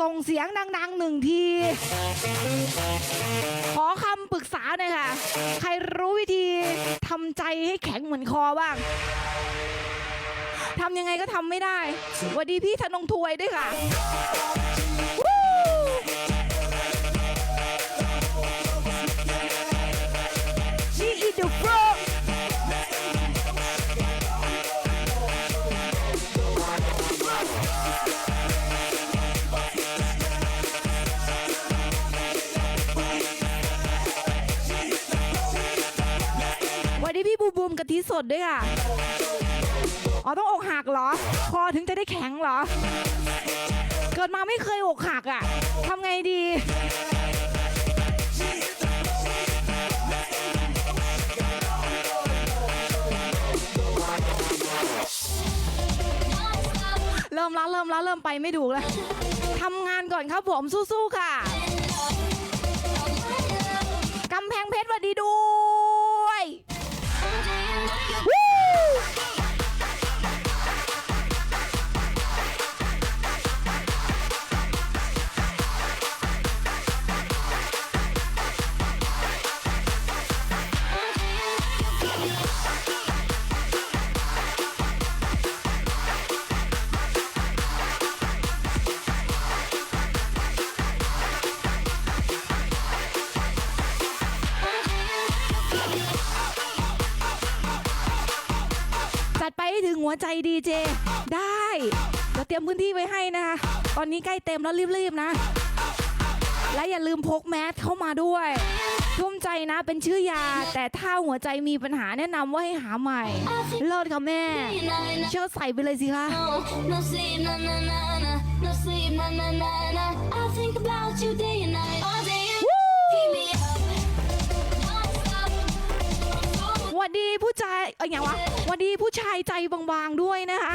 ส่งเสียงดังๆหนึ่งที ขอคำปรึกษาหน่อยค่ะ ใครรู้วิธีทำใจให้แข็งเหมือนคอบ้างทำยังไงก็ทำไม่ได้สวัสดีพี่ธนงทวยด้วยค่ะ บูมกะทิสดด้วยค่ะ อ๋อต้องอกหักเหรอ คอถึงจะได้แข็งเหรอ เกิดมาไม่เคยอกหักอะทำไงดี เริ่มแล้วเริ่มแล้วเริ่มไปไม่ถูแล้วทำงานก่อนครับผมสู้ๆค่ะ วใจดีเจได้เดี๋ยวเตรียมพื้นที่ไว้ให้นะคะตอนนี้ใกล้เต็มแล้วรีบๆนะ และอย่าลืมพกแมสเข้ามาด้วยทุ่มใจนะเป็นชื่อยา แต่ถ้าหัวใจมีปัญหาแนะนำว่าให้หาใหม่เลิศค่ะแม่ เชิดใส่ไปเลยสิคะ No sleep, na na na na. No sleep, na na na na. I think about you day and night. All day ดดีผู้ชายเอ้ยอย่างวะหวัดดีผู้ชายใจบางๆด้วยนะคะ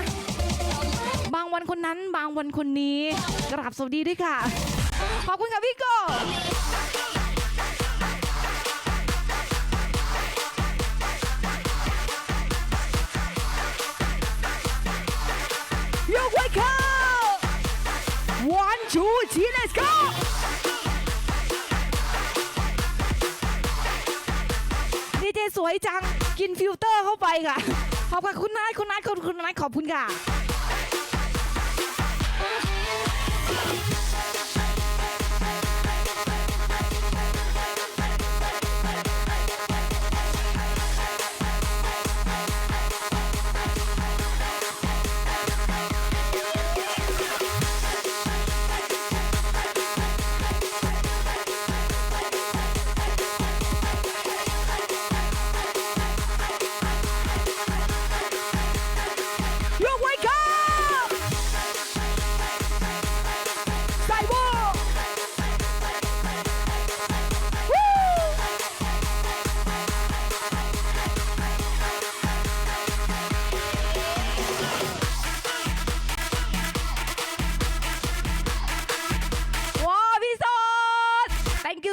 บางวันคนนั้นบางวันคนนี้กราบสวัสดีด้วยค่ะ ขอบคุณค่ะพี่โก Yo wake up one two three let's go ดีเจสวยจัง กินฟิลเตอร์เข้าไปค่ะ ขอบคุณนายคุณนายขอบคุณนายขอบคุณค่ะ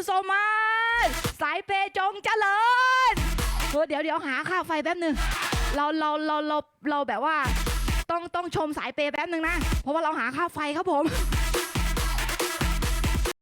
so much สายเปยจงเจริญเดี๋ยวเดี๋ยวหาค่าไฟแป๊บหนึ่งเราเราเราเราเราแบบว่า ต้องต้องชมสายเปยแป๊บหนึ่งนะ เพราะว่าเราหาค่าไฟครับผม